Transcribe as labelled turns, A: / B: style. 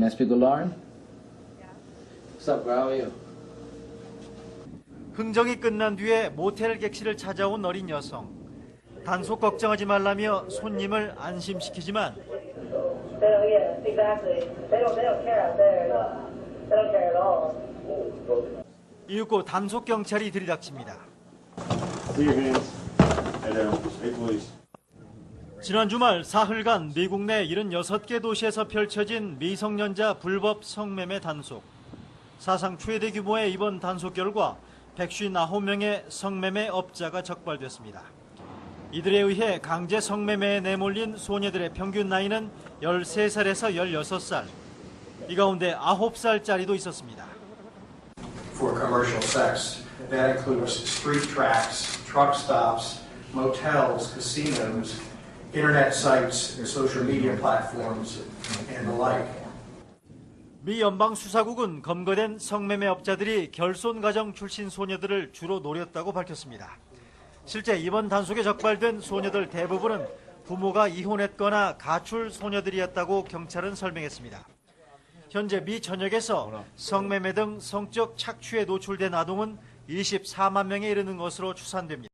A: May I speak with Lauren? What's up, bro? How are you?
B: 흥정이 끝난 뒤에 모텔 객실을 찾아온 어린 여성. 단속 걱정하지 말라며 손님을 안심시키지만
C: They don't, yeah, exactly. They don't, they don't care out there. They don't care at all.
B: 이윽고 단속 경찰이 들이닥칩니다. 지난 주말 사흘간 미국 내 76개 도시에서 펼쳐진 미성년자 불법 성매매 단속. 사상 최대 규모의 이번 단속 결과 159명의 성매매 업자가 적발됐습니다. 이들에 의해 강제 성매매에 내몰린 소녀들의 평균 나이는 13살에서 16살. 이 가운데 9살짜리도 있었습니다.
D: for commercial sex. That includes street tracks, truck stops, motels, casinos, internet sites, and social media platforms, and the like.
B: 미 연방 수사국은 검거된 성매매 업자들이 결손 가정 출신 소녀들을 주로 노렸다고 밝혔습니다. 실제 이번 단속에 적발된 소녀들 대부분은 부모가 이혼했거나 가출 소녀들이었다고 경찰은 설명했습니다. 현재 미 전역에서 성매매 등 성적 착취에 노출된 아동은 24만 명에 이르는 것으로 추산됩니다.